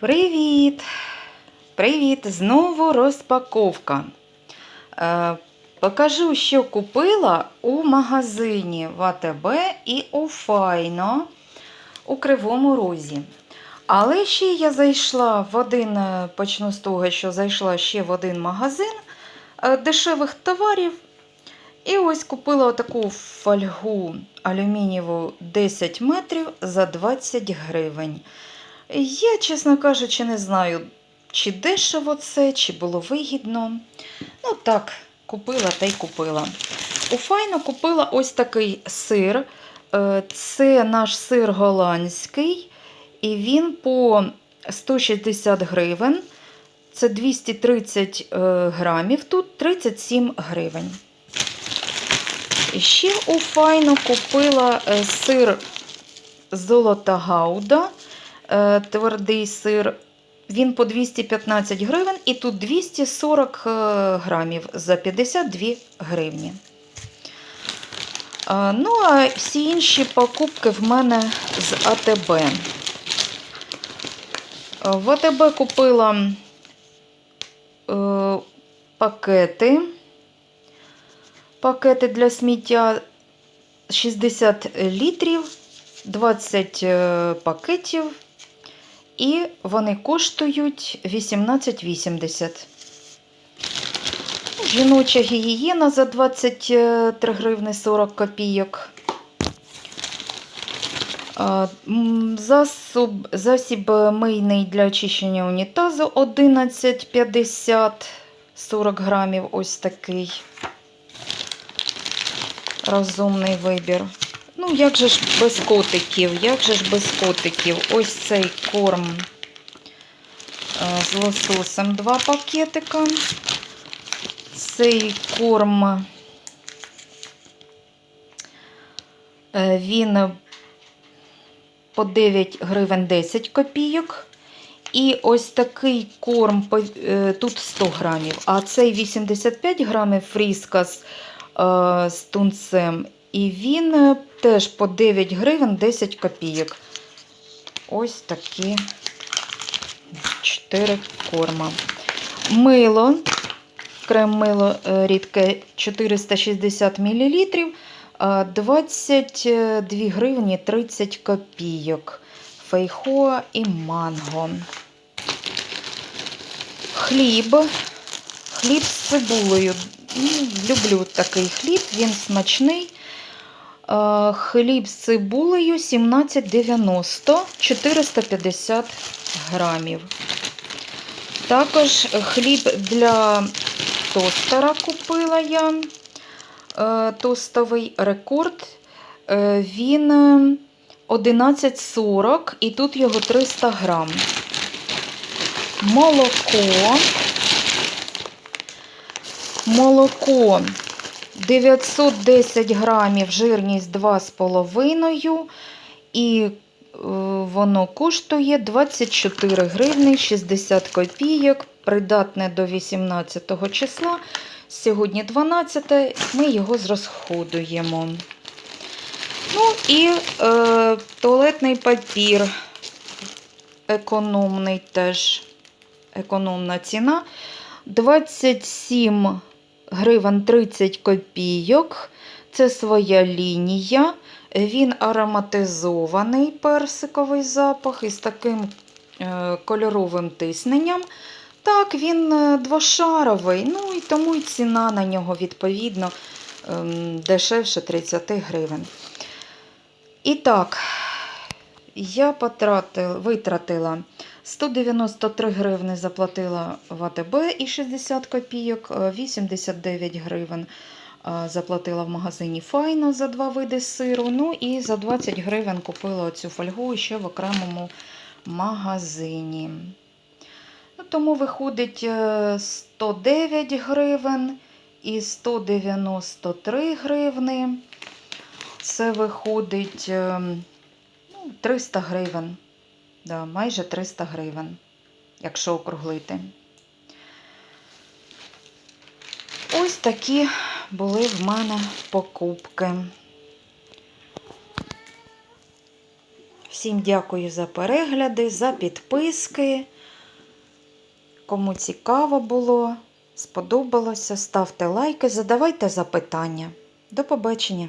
Привіт! Привіт! Знову розпаковка. Е, покажу, що купила у магазині в АТБ і у Файно у Кривому Розі. Але ще я зайшла в один, е, почну з того, що зайшла ще в один магазин е, дешевих товарів. І ось купила таку фольгу алюмінієву 10 метрів за 20 гривень. Я, чесно кажучи, не знаю, чи дешево це, чи було вигідно. Ну так, купила та й купила. У Файно купила ось такий сир. Е, Це наш сир голландський, і він по 160 гривень. Це 230 е, грамів, тут 37 гривень. І ще у Файно купила е, сир Золота Гауда, твердий сир. Він по 215 гривень і тут 240 е, грамів за 52 гривні. Е, Ну, а всі інші покупки в мене з АТБ. Е, В АТБ купила е, пакети. Пакети для сміття 60 літрів, 20 е, пакетів, і вони коштують 18,80. Жіноча гігієна за 23 гривни 40 копійок. Засоб, засіб мийний для очищення унітазу 11,50 40 грамів. Ось такий розумний вибір. Ну, як же ж без котиків? Як же ж без котиків? Ось цей корм е, з лососем два пакетика. Цей корм е, він по 9 гривень 10 копійок. І ось такий корм е, тут 100 грамів, а цей 85 грамів фріскас з тунцем. І він е, теж по 9 гривень 10 копійок. Ось такі 4 корма. Мило, крем мило е, рідке 460 мл, 22 гривні 30 копійок. Фейхоа і манго. Хліб. Хліб з цибулею. Люблю такий хліб, він смачний. Е, Хліб з цибулею 17,90 450 грамів. Також хліб для тостера купила я. Е, Тостовий рекорд. Е, Він е, 11,40 і тут його 300 грам. Молоко. Молоко 910 грамів, жирність 2,5. І е, воно коштує 24 гривні 60 копійок, придатне до 18 числа. Сьогодні 12, ми його зрозходуємо. Ну і е, туалетний папір. Економний теж економна ціна. 27 гривень 30 копійок. Це своя лінія. Він ароматизований персиковий запах із таким е, кольоровим тисненням. Так, він е, двошаровий, ну і тому і ціна на нього відповідно ем, дешевше 30 гривень. І так, я потратила, витратила 193 гривни заплатила в АТБ і 60 копійок, е, 89 гривень е, заплатила в магазині Файно за два види сиру. Ну і за 20 гривень купила оцю фольгу ще в окремому магазині. Ну, тому виходить е, 109 гривень і 193 гривни. Це виходить е, ну, 300 гривень. Да, майже 300 гривень, якщо округлити. Ось такі були в мене покупки. Всім дякую за перегляди, за підписки. Кому цікаво було, сподобалося, ставте лайки, задавайте запитання. До побачення!